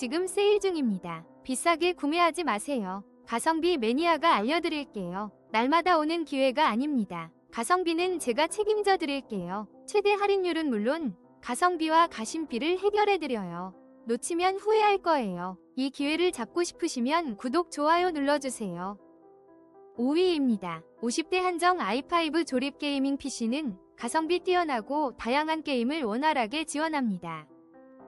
지금 세일 중입니다. 비싸게 구매하지 마세요. 가성비 매니아가 알려드릴게요. 날마다 오는 기회가 아닙니다. 가성비는 제가 책임져 드릴게요. 최대 할인율은 물론 가성비와 가심비를 해결해 드려요. 놓치면 후회할 거예요. 이 기회를 잡고 싶으시면 구독, 좋아요 눌러주세요. 5위입니다. 50대 한정 i5 조립 게이밍 PC는 가성비 뛰어나고 다양한 게임을 원활하게 지원합니다.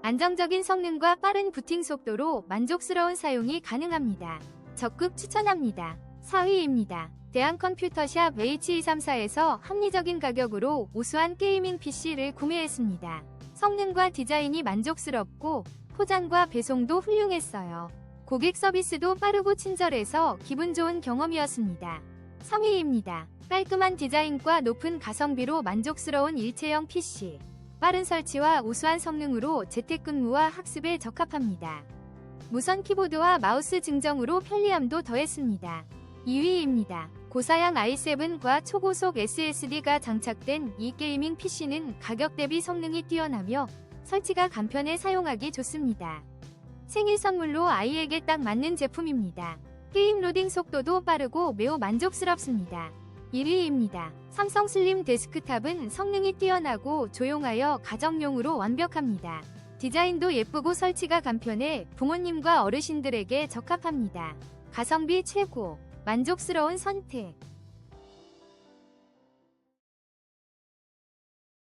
안정적인 성능과 빠른 부팅 속도로 만족스러운 사용이 가능합니다. 적극 추천합니다. 4위입니다. 대한컴퓨터샵 H234에서 합리적인 가격으로 우수한 게이밍 PC를 구매했습니다. 성능과 디자인이 만족스럽고 포장과 배송도 훌륭했어요. 고객 서비스도 빠르고 친절해서 기분 좋은 경험이었습니다. 3위입니다. 깔끔한 디자인과 높은 가성비로 만족스러운 일체형 PC. 빠른 설치와 우수한 성능으로 재택근무와 학습에 적합합니다. 무선 키보드와 마우스 증정으로 편리함도 더했습니다. 2위입니다. 고사양 i7과 초고속 SSD가 장착된 이 게이밍 PC는 가격 대비 성능이 뛰어나며 설치가 간편해 사용하기 좋습니다. 생일 선물로 아이에게 딱 맞는 제품입니다. 게임 로딩 속도도 빠르고 매우 만족스럽습니다. 1위입니다. 삼성 슬림 데스크탑은 성능이 뛰어나고 조용하여 가정용으로 완벽합니다. 디자인도 예쁘고 설치가 간편해 부모님과 어르신들에게 적합합니다. 가성비 최고, 만족스러운 선택.